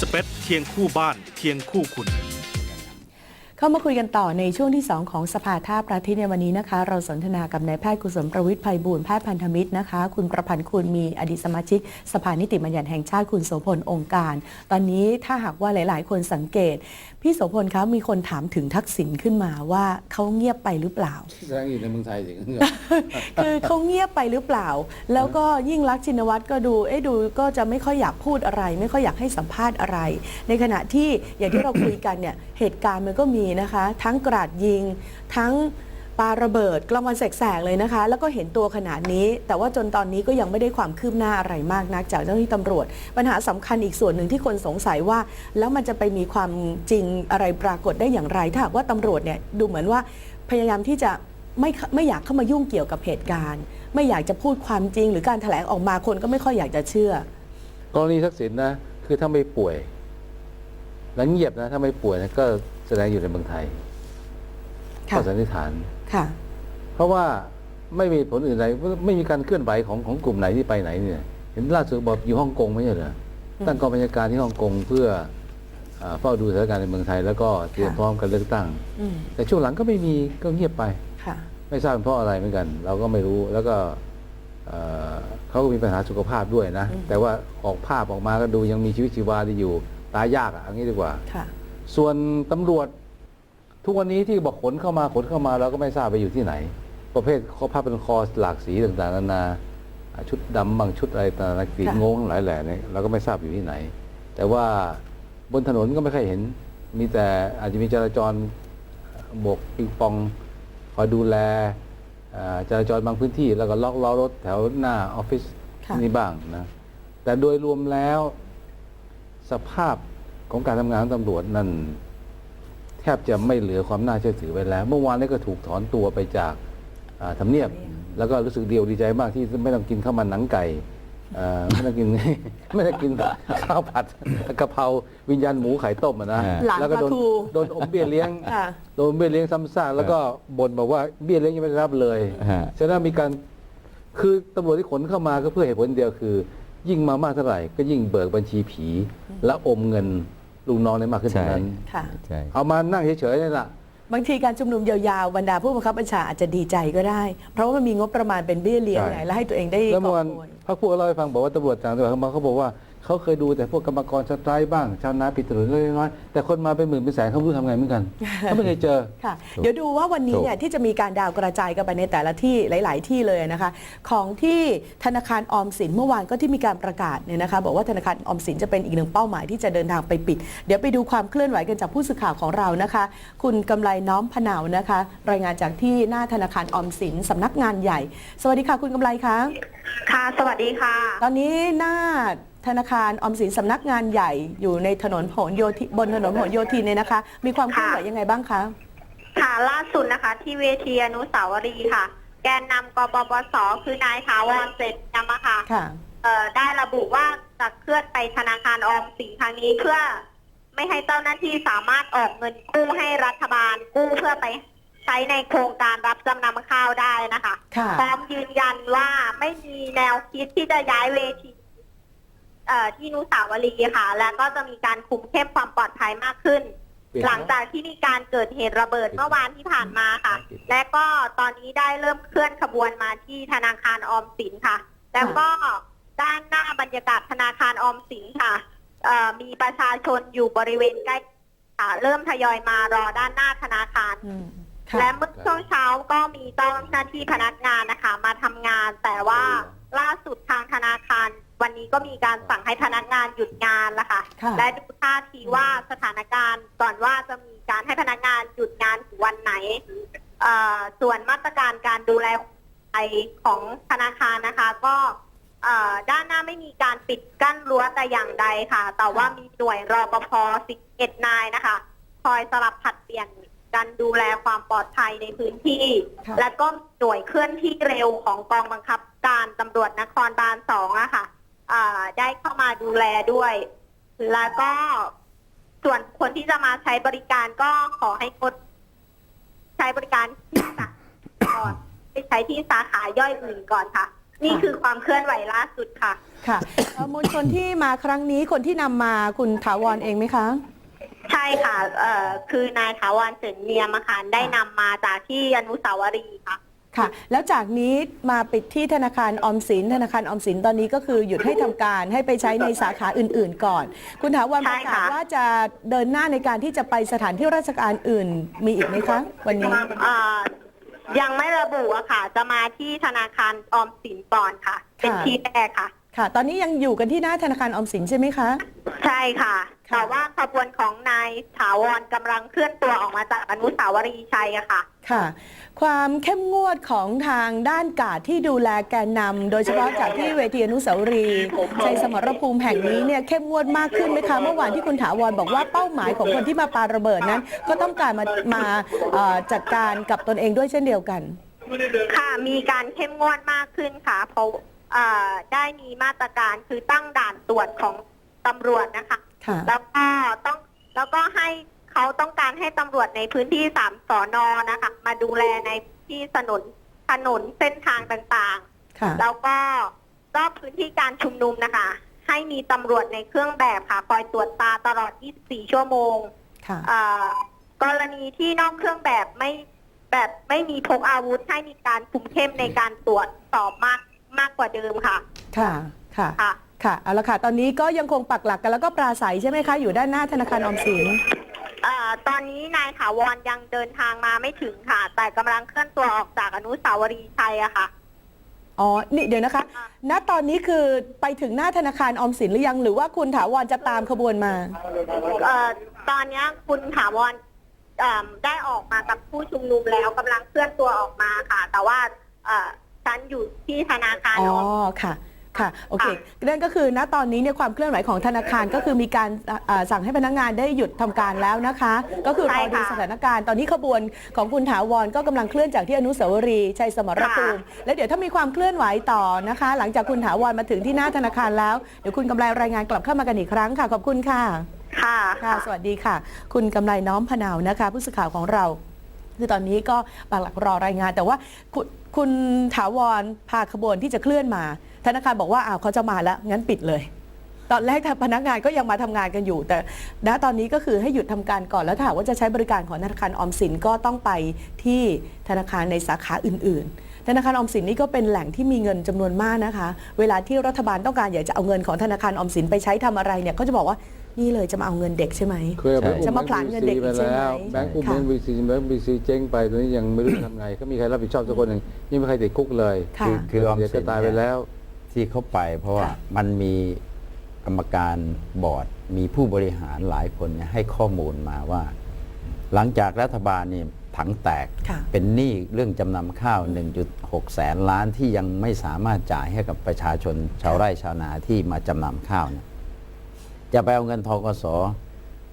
สเปซเคียงคู่บ้านเคียงคู่คุณ เข้ามาคุยกันต่อในช่วงที่ 2 ของสภาท่าประทิตในวันนี้นะคะ เราสนทนากับนายแพทย์กุศลประวิทย์ภัยบูลย์แพทย์พันธมิตรนะคะ คุณประพันธ์คุณมีอดีตสมาชิก สภานิติบัญญัติแห่งชาติคุณโสพลองค์การ ตอนนี้ถ้าหากว่าหลาย ๆ คนสังเกต พี่โสพลคะมีคนถามถึงทักษิณขึ้นมาว่าเขาเงียบไปหรือเปล่าแสดงอยู่ในเมืองไทยสิคือเขาเงียบไปหรือเปล่า แล้วก็ยิ่งรักษณ์ชินวัตรก็ดูเอ๊ะดูก็จะไม่ค่อยอยากพูดอะไร ไม่ค่อยอยากให้สัมภาษณ์อะไร ในขณะที่อย่างที่เราคุยกันเนี่ยเหตุการณ์มันก็มีนะคะ ทั้งกราดยิง ทั้งปาระเบิดกลางวันแสกๆเลยนะคะ แล้วก็เห็นตัวขนาดนี้ แต่ว่าจนตอนนี้ก็ยังไม่ได้ความคืบหน้าอะไรมากนักจากเจ้าหน้าที่ตำรวจ ปัญหาสำคัญอีกส่วนหนึ่งที่คนสงสัยว่า แล้วมันจะไปมีความจริงอะไรปรากฏได้อย่างไร ถ้าหากว่าตำรวจเนี่ยดูเหมือนว่าพยายามที่จะไม่ไม่อยากเข้ามายุ่งเกี่ยวกับเหตุการณ์ ไม่อยากจะพูดความจริง หรือการแถลงออกมาคนก็ไม่ค่อยอยากจะเชื่อกรณีทักษิณนะคือถ้าไม่ป่วย แล้วเงียบนะ ถ้าไม่ป่วยนะก็แสดงอยู่ในเมืองไทยค่ะ ก็สันนิษฐาน ค่ะ เพราะว่าไม่มีผลอื่นใดไม่มีการเคลื่อนไหวของของกลุ่มไหนที่ไปไหนเนี่ยเห็นล่าสุดบอกอยู่ฮ่องกงไม่ใช่เหรออืมตั้งกองบัญชาการที่ฮ่องกงเพื่ออ่าเฝ้าดูสถานการณ์ในเมืองไทย แล้วก็เตรียมค่ะ พร้อมการเลือกตั้ง อืมแต่ช่วงหลังก็ไม่มีก็เงียบไป ค่ะ ไม่ทราบเป็นเพราะอะไรเหมือนกัน เราก็ไม่รู้แล้วก็เอ่อเขาก็มีปัญหาสุขภาพด้วยนะ อืม แต่ว่าออกภาพออกมาก็ดูยังมีชีวิตชีวาดีอยู่ ตายยากอะเอันนี้ดีกว่า ค่ะ ส่วนตำรวจ ทุกวันนี้ที่บอกขนเข้ามาขนเข้ามาเราก็ไม่ทราบไปอยู่ที่ไหน ประเภทข้อผ้าเป็นคอหลากสีต่างๆนานาอ่าชุดดำบางชุดอะไรต่างๆสีค่ะ งงทั้งหลายแหล่เนี่ยเราก็ไม่ทราบอยู่ที่ไหน แต่ว่าบนถนนก็ไม่ค่อยเห็น มีแต่อาจจะมีจราจรโบกปิงปองคอยดูแลอ่าจราจรบางพื้นที่แล้วก็ล็อกล้อรถแถวหน้าออฟฟิศค่ะ นี่บ้างนะแต่โดยรวมแล้ว สภาพของการทำงานของตำรวจนั่นแทบจะไม่เหลือความน่าเชื่อถือไว้แล้ว เมื่อวานนี้ก็ถูกถอนตัวไปจากอ่าทำเนียบ แล้วก็รู้สึกเดียวดีใจมากที่ไม่ต้องกินข้าวมันหนังไก่อ่าไม่ต้องกินไม่ต้องกินข้าวผัดกะเพราวิญญาณหมูไข่ต้มอะนะหลังแล้วก็โดนปลาทูโดนอมเบี้ยเลี้ยงค่ะโดนเบี้ยเลี้ยงซ้ำซากแล้วก็บ่นบอกว่าเบี้ยเลี้ยงยังไม่ได้รับเลยฮะฉะนั้นมีการคือตำรวจที่ขนเข้ามาก็เพื่อเหตุผลเดียวคือ ยิ่งมามากเท่าไหร่ก็ยิ่งเบิกบัญชีผี และอมเงินลูกน้องได้มากขึ้นเท่านั้นค่ะ ใช่เอามานั่งเฉยๆนี่แหละ บางทีการชุมนุมยาวๆบรรดาผู้บังคับบัญชาอาจจะดีใจก็ได้ เพราะว่ามันมีงบประมาณเป็นเบี้ยเลี้ยงใช่ ไงแล้วให้ตัวเองได้แล้วเมื่อวานกอบโกย พรรคพวกเราให้ฟังบอกว่าตำรวจต่างจังหวัดเขามาเขาบอกว่า เขาเคยดูแต่พวกกรรมกรสไตรค์บ้าง ชาวนาปิดถนนเล็กๆน้อยๆแต่คนมาเป็นหมื่นเป็นแสนเขาไม่รู้ทำไงเหมือนกันเขาไม่เคยเจอค่ะ เดี๋ยวดูว่าวันนี้เนี่ยที่จะมีการดาวกระจายกันไปในแต่ละที่หลาย ๆ ที่เลยนะคะ ของที่ธนาคารออมสินเมื่อวานก็ที่มีการประกาศเนี่ยนะคะบอกว่าธนาคารออมสินจะเป็นอีกหนึ่งเป้าหมายที่จะเดินทางไปปิด เดี๋ยวไปดูความเคลื่อนไหวกันจากผู้สื่อข่าวของเรานะคะ คุณกำไรน้อมพนาวนะคะ รายงานจากที่หน้าธนาคารออมสินสำนักงานใหญ่ สวัสดีค่ะคุณกำไรคะค่ะ สวัสดีค่ะ ตอนนี้หน้า ธนาคารออมสินสำนักงานใหญ่อยู่ในถนนผลโยธินบนถนนผลโยธินเนี่ยนะคะ มีความเคลื่อนไหวยังไงบ้างคะค่ะล่าสุดนะคะ ที่เวทีอนุสาวรีย์ค่ะ แกนนำกปปสคือนายถาวรเสร็จยามะค่ะค่ะเอ่อได้ระบุว่าจะเคลื่อนไปธนาคารออมสินครั้งนี้เพื่อไม่ให้เจ้าหน้าที่สามารถออกเงินกู้ให้รัฐบาลกู้เพื่อไปใช้ในโครงการรับจำนำข้าวได้นะคะค่ะพร้อมยืนยันว่าไม่มีแนวคิดที่จะย้ายเวที เอ่อที่อนุสาวรีย์ค่ะ และก็จะมีการคุมเข้มความปลอดภัยมากขึ้น หลังจากที่มีการเกิดเหตุระเบิดเมื่อวานที่ผ่านมาค่ะ และก็ตอนนี้ได้เริ่มเคลื่อนขบวนมาที่ธนาคารออมสินค่ะ แล้วก็ด้านหน้าบรรยากาศธนาคารออมสินค่ะเอ่อมีประชาชนอยู่บริเวณใกล้ค่ะ เริ่มทยอยมารอด้านหน้าธนาคาร อืมค่ะ และเมื่อช่วงเช้าก็มีเจ้าหน้าที่พนักงานนะคะ มาทำงาน แต่ว่าล่าสุดทางธนาคาร วันนี้ก็มีการสั่งให้พนักงานหยุดงานแล้วค่ะ ค่ะ และดูท่าทีว่าสถานการณ์ก่อนว่าจะมีการให้พนักงานหยุดงานถึงวันไหนเอ่อส่วนมาตรการการดูแลไอของธนาคารนะคะ ก็เอ่อด้านหน้าไม่มีการปิดกั้นรั้วแต่อย่างใดค่ะ แต่ว่ามีหน่วยรอปภ11นายนะคะ คอยสลับผลัดเปลี่ยนการดูแลความปลอดภัยในพื้นที่ ค่ะ และก็หน่วยเคลื่อนที่เร็วของกองบังคับการตำรวจนครบาลสองอะค่ะ อ่าได้เข้ามาดูแลด้วย แล้วก็ส่วนคนที่จะมาใช้บริการก็ขอให้กดใช้บริการที่สาขาก่อนไปใช้ที่สาขาย่อยอื่นก่อนค่ะ นี่คือความเคลื่อนไหวล่าสุดค่ะ ค่ะเอ่อมวลชนที่มาครั้งนี้คนที่นำมาคุณถาวรเองไหมคะ ใช่ค่ะ เอ่อคือนายถาวรเสนเนียมอะค่ะได้นำมาจากที่อนุสาวรีย์ค่ะ ค่ะ แล้วจากนี้มาปิดที่ธนาคารออมสิน ธนาคารออมสินตอนนี้ก็คือหยุดให้ทำการให้ไปใช้ในสาขาอื่น ๆ ก่อน คุณถาวรปใช่ระกาศค่ะว่าจะเดินหน้าในการที่จะไปสถานที่ราชการอื่น มีอีกไหมคะวันนี้เอ่อยังไม่ระบุอะค่ะ จะมาที่ธนาคารออมสินก่อนค่ะ เป็นค่ะ ที่แรกค่ะ ค่ะ ตอนนี้ยังอยู่กันที่หน้าธนาคารออมสินใช่ไหมคะ ใช่ค่ะ ค่ะ แต่ว่าขบวนของนายถาวรกำลังเคลื่อนตัวออกมาจากอนุสาวรีย์ชัยอะค่ะ ค่ะ ความเข้มงวดของทางด้านกาดที่ดูแลแกนนำโดยเฉพาะจากที่เวทีอนุสาวรีย์ชัยสมรภูมิแห่งนี้เนี่ยเข้มงวดมากขึ้นไหมคะเมื่อวานที่คุณถาวรบอกว่าเป้าหมายของคนที่มาปาระเบิดนั้น ก็ต้องการมามาเอ่อจัดการกับตนเองด้วยเช่นเดียวกัน ค่ะมีการเข้มงวดมากขึ้นค่ะ เพราะเอ่อได้มีมาตรการคือตั้งด่านตรวจของตำรวจนะคะ ค่ะ แล้วก็ต้องแล้วก็ให้เขาต้องการให้ตำรวจในพื้นที่สามสอนอนะคะ มาดูแลในที่ถนนถนนเส้นทางต่างค่ะ ๆ แล้วก็รอบพื้นที่การชุมนุมนะคะ ให้มีตำรวจในเครื่องแบบค่ะคอยตรวจตาตลอด 24 ชั่วโมง ค่ะ เอ่อกรณีที่นอกเครื่องแบบไม่แบบไม่มีพกอาวุธให้มีการคุมเข้มในการตรวจสอบมาก มากกว่าเดิมค่ะ ค่ะ ค่ะ ค่ะ ค่ะ เอาละค่ะ ตอนนี้ก็ยังคงปักหลักกันแล้วก็ปราศัยใช่ไหมคะ อยู่ด้านหน้าธนาคารออมสิน เอ่อตอนนี้นายถาวรยังเดินทางมาไม่ถึงค่ะ แต่กำลังเคลื่อนตัวออกจากอนุสาวรีย์ชัยอะค่ะ อ๋อ นี่เดี๋ยวนะคะ ณ ตอนนี้คือไปถึงหน้าธนาคารออมสินหรือยัง หรือว่าคุณถาวรจะตามขบวนมา เอ่อตอนนี้คุณถาวรเอ่อได้ออกมากับผู้ชุมนุมแล้วกำลังเคลื่อนตัวออกมาค่ะ แต่ว่า เอ่อ ฉันอยู่ที่ธนาคารอ๋อออมค่ะค่ะโอเคค่ะนั่นก็คือณตอนนี้เนี่ยความเคลื่อนไหวของธนาคารก็คือมีการอ่าอ่าสั่งให้พนักงานได้หยุดทำการแล้วนะคะ ก็คือรอดูสถานการณ์ตอนนี้ขบวนของคุณถาวรก็กำลังเคลื่อนจากที่อนุสาวรีย์ชัยสมรภูมิแล้วเดี๋ยวถ้ามีความเคลื่อนไหวต่อนะคะ หลังจากคุณถาวรมาถึงที่หน้าธนาคารแล้วเดี๋ยวคุณกำไรรายงานกลับเข้ามากันอีกครั้งค่ะขอบคุณค่ะ ค่ะ ค่ะ สวัสดีค่ะ คุณกำไรน้อมพนาวนะคะ ผู้สื่อข่าวของเรา คือตอนนี้ก็ปักหลักรอรายงาน แต่ว่าคุณ คุณถาวรพาขบวนที่จะเคลื่อนมา ธนาคารบอกว่าอ้าวเขาจะมาแล้ว งั้นปิดเลย ตอนแรกพนักงานก็ยังมาทำงานกันอยู่ แต่ณตอนนี้ก็คือให้หยุดทำการก่อนแล้วถ้าหากว่าจะใช้บริการของธนาคารออมสินก็ต้องไปที่ธนาคารในสาขาอื่น ๆธนาคารออมสินนี่ก็เป็นแหล่งที่มีเงินจำนวนมากนะคะ เวลาที่รัฐบาลต้องการอยากจะเอาเงินของธนาคารออมสินไปใช้ทำอะไรเนี่ยก็จะบอกว่า นี่เลยจะมาเอาเงินเด็กใช่ไหม เคยเอาไปอุ้จะมาผลาญเงินเด็กอีไปกใช่ไหมแล้วแบงก์อุ้มค่ะ แบงก์บีซีแบงก์บีซีเจ๊งไปตอนนี้ยังไม่รู้จะทำไงก็มีใครรับผิดชอบสักคนหนึ่งยังไม่มีใครติดคุกเลยค่ะ คือคือออมเดี๋ยวสิก็นตายไปเนี่ยแล้ว ที่เขาไป เพราะว่าค่ะ มันมีกรรมการบอร์ดมีผู้บริหารหลายคนเนี่ยให้ข้อมูลมาว่า หลังจากรัฐบาลนี่ถังแตกค่ะ เป็นหนี้เรื่องจำนำข้าว 1.6 แสนล้านที่ยังไม่สามารถจ่ายให้กับประชาชนชาวไร่ชาวนาที่มาจำนำข้าวเนี่ย จะไปเอาเงินทกส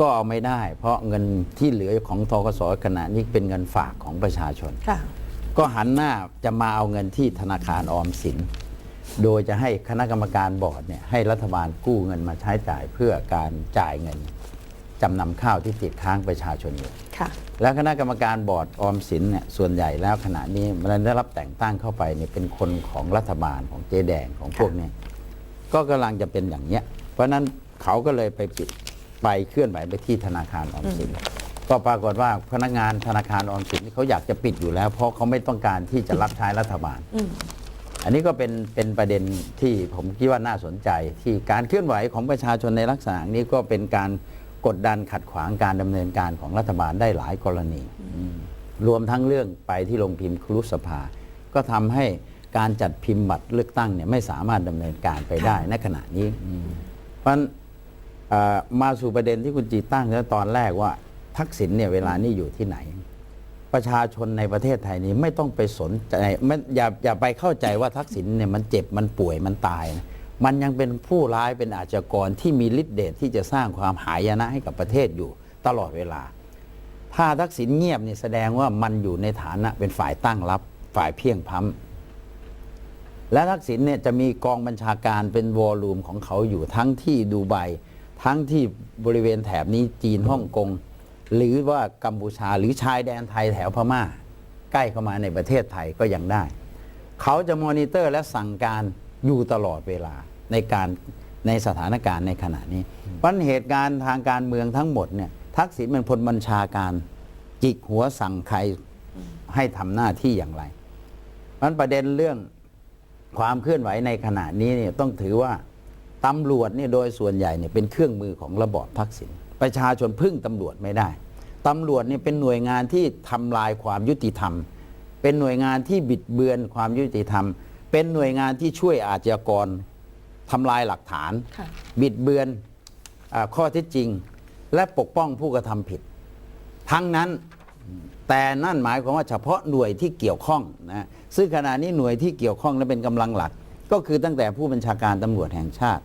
ก็เอาไม่ได้ เพราะเงินที่เหลือของทกสขณะนี้เป็นเงินฝากของประชาชนค่ะก็หันหน้าจะมาเอาเงินที่ธนาคารออมสิน โดยจะให้คณะกรรมการบอร์ดเนี่ยให้รัฐบาลกู้เงินมาใช้จ่ายเพื่อการจ่ายเงินจำนำข้าวที่ติดค้างประชาชนอยู่ค่ะแล้วคณะกรรมการบอร์ดออมสินเนี่ยส่วนใหญ่แล้วขณะนี้มันได้รับแต่งตั้งเข้าไปเนี่ยเป็นคนของรัฐบาลของเจ๊แดงของพวกเนี้ ก็กำลังจะเป็นอย่างเนี้ย เพราะฉะนั้น เขาก็เลยไปปิดไปเคลื่อนไหวไปที่ธนาคารออมสินก็ปรากฏว่าพนักงานธนาคารออมสินเขาอยากจะปิดอยู่แล้ว เพราะเขาไม่ต้องการที่จะรับใช้รัฐบาลอืมอันนี้ก็เป็นเป็นประเด็นที่ผมคิดว่าน่าสนใจ ที่การเคลื่อนไหวของประชาชนในลักษณะนี้ก็เป็นการกดดันขัดขวางการดำเนินการของรัฐบาลได้หลายกรณีรวมทั้งเรื่องไปที่โรงพิมพ์ครุสภา ก็ทำให้การจัดพิมพ์บัตรเลือกตั้งเนี่ยไม่สามารถดำเนินการไปได้ในขณะนี้ เพราะฉะนั้นเอ่อ มาสู่ประเด็นที่คุณจีตั้งแล้วตอนแรกว่าทักษิณเนี่ยเวลานี้อยู่ที่ไหน ประชาชนในประเทศไทยนี้ไม่ต้องไปสนใจไม่อย่าอย่าไปเข้าใจว่าทักษิณเนี่ยมันเจ็บมันป่วยมันตายนะมันยังเป็นผู้ร้ายเป็นอาชญากรที่มีฤทธิ์เดชที่จะสร้างความหายนะให้กับประเทศอยู่ตลอดเวลา ถ้าทักษิณเงียบเนี่ยแสดงว่ามันอยู่ในฐานะเป็นฝ่ายตั้งรับฝ่ายเพียงพ้ำและทักษิณเนี่ยจะมีกองบัญชาการเป็นวอลลุ่มของเขาอยู่ทั้งที่ดูไบ ทั้งที่บริเวณแถบนี้จีนฮ่องกง หรือว่ากัมพูชาหรือชายแดนไทยแถวพม่า ใกล้เข้ามาในประเทศไทยก็ยังได้ เขาจะมอนิเตอร์และสั่งการอยู่ตลอดเวลาในการในสถานการณ์ในขณะนี้ปัญเหตุการณ์ทางการเมืองทั้งหมดเนี่ยทักษิณเป็นพลบัญชาการจิกหัวสั่งใครให้ทำหน้าที่อย่างไรมันประเด็นเรื่องความเคลื่อนไหวในขณะนี้เนี่ยต้องถือว่า ตำรวจเนี่ยโดยส่วนใหญ่เนี่ยเป็นเครื่องมือของระบอบทักษิณประชาชนพึ่งตำรวจไม่ได้ตำรวจเนี่ยเป็นหน่วยงานที่ทำลายความยุติธรรม เป็นหน่วยงานที่บิดเบือนความยุติธรรม เป็นหน่วยงานที่ช่วยอาชญากรทำลายหลักฐานค่ะบิดเบือนอาข้อเท็จจริง และปกป้องผู้กระทำผิด ทั้งนั้นแต่นั่นหมายความว่าเฉพาะหน่วยที่เกี่ยวข้องนะซึ่งขณะนี้หน่วยที่เกี่ยวข้องและเป็นกำลังหลัก ก็คือตั้งแต่ผู้บัญชาการตำรวจแห่งชาติ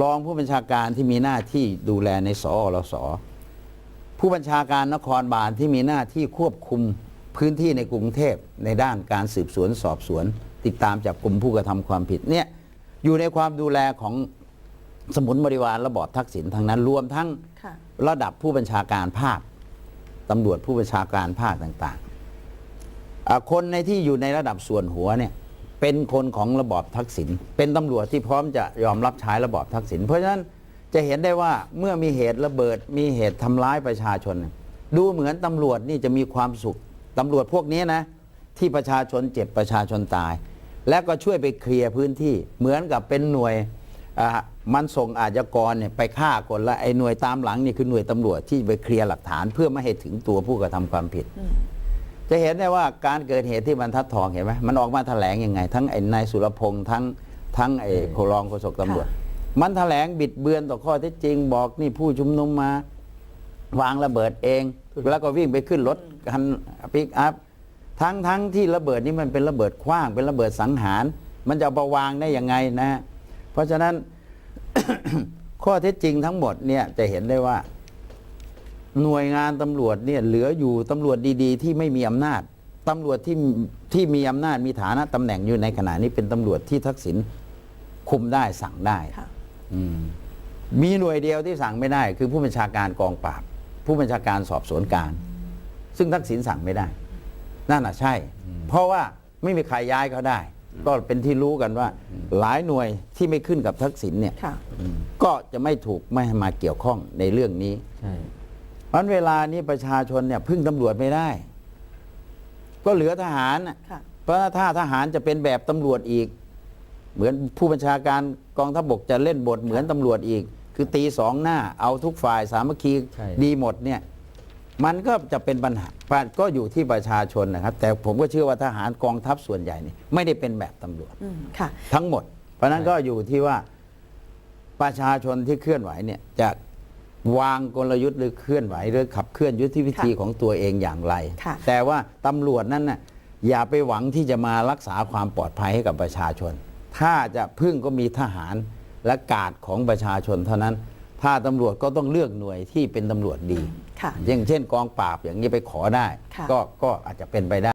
รองผู้บัญชาการที่มีหน้าที่ดูแลในสอรสผู้บัญชาการนครบาลที่มีหน้าที่ควบคุมพื้นที่ในกรุงเทพในด้านการสืบสวนสอบสวน ติดตามจับกลุ่มผู้กระทำความผิดเนี่ยอยู่ในความดูแลของสมุนบริวารระบอบทักษิณทั้งนั้น รวมทั้งค่ะระดับผู้บัญชาการภาคตำรวจผู้บัญชาการภาคต่างๆอ่าคนในที่อยู่ในระดับส่วนหัวเนี่ย เป็นคนของระบอบทักษิณเป็นตำรวจที่พร้อมจะยอมรับใช้ระบอบทักษิณเพราะฉะนั้นจะเห็นได้ว่าเมื่อมีเหตุระเบิด มีเหตุทำร้ายประชาชน ดูเหมือนตำรวจนี่จะมีความสุขตำรวจพวกนี้นะ ที่ประชาชนเจ็บประชาชนตาย และก็ช่วยไปเคลียร์พื้นที่เหมือนกับเป็นหน่วยมันส่งอาชญากรเนี่ยไปฆ่าคนและไอ้หน่วยตามหลังนี่คือหน่วยตำรวจที่ไปเคลียร์หลักฐาน เพื่อไม่ให้ถึงตัวผู้กระทำความผิด จะเห็นได้ว่าการเกิดเหตุที่บรรทัดทองเห็นไหมมันออกมาแถลงยังไง ทั้งไอ้นายสุรพงษ์ทั้งทั้งไอ้โครองโฆษกตำรวจ มันแถลงบิดเบือนต่อข้อเท็จจริงบอกนี่ผู้ชุมนุมมาวางระเบิดเอง แล้วก็วิ่งไปขึ้นรถคันปิกอัพทั้งทั้งที่ระเบิดนี่มันเป็นระเบิดขว้าง เป็นระเบิดสังหาร มันจะเอาวางได้ยังไงนะฮะเพราะฉะนั้นข้อเท็จจริงทั้งหมดเนี่ยจะเห็นได้ว่า หน่วยงานตำรวจเนี่ยเหลืออยู่ตำรวจดีๆ ที่ไม่มีอำนาจตำรวจที่ที่มีอำนาจมีฐานะตำแหน่งอยู่ในขณะนี้เป็นตำรวจที่ทักษิณคุมได้สั่งได้ค่ะอืมมีหน่วยเดียวที่สั่งไม่ได้ คือผู้บัญชาการกองปราบ ผู้บัญชาการสอบสวนกลางซึ่งทักษิณสั่งไม่ได้นั่นน่ะใช่ เพราะว่าไม่มีใครย้ายเขาได้ ก็เป็นที่รู้กันว่า หลายหน่วยที่ไม่ขึ้นกับทักษิณเนี่ยค่ะก็จะไม่ถูกไม่ให้มาเกี่ยวข้องในเรื่องนี้ใช่เพราะฉะนั้นเวลานี้ประชาชนเนี่ยพึ่งตำรวจไม่ได้ ก็เหลือทหารน่ะค่ะเพราะถ้าทหารจะเป็นแบบตำรวจอีก เหมือนผู้บัญชาการกองทัพบกจะเล่นบทเหมือนตำรวจอีก คือตีสองหน้า เอาทุกฝ่ายสามัคคีใช่ดีหมดเนี่ยมันก็จะเป็นปัญหาก็อยู่ที่ประชาชนนะครับ แต่ผมก็เชื่อว่าทหารกองทัพส่วนใหญ่นี่ไม่ได้เป็นแบบตำรวจอืมค่ะทั้งหมด เพราะฉะนั้นก็อยู่ที่ว่าประชาชนที่เคลื่อนไหวเนี่ยจะ วางกลยุทธ์หรือเคลื่อนไหวหรือขับเคลื่อนยุทธวิธีค่ะของตัวเองอย่างไรค่ะแต่ว่าตำรวจนั้นน่ะอย่าไปหวังที่จะมารักษาความปลอดภัยให้กับประชาชน ถ้าจะพึ่งก็มีทหารและกาดของประชาชนเท่านั้น ถ้าตำรวจก็ต้องเลือกหน่วยที่เป็นตำรวจดีค่ะอย่างเช่นกองปราบอย่างนี้ไปขอได้ค่ะก็ก็อาจจะเป็นไปได้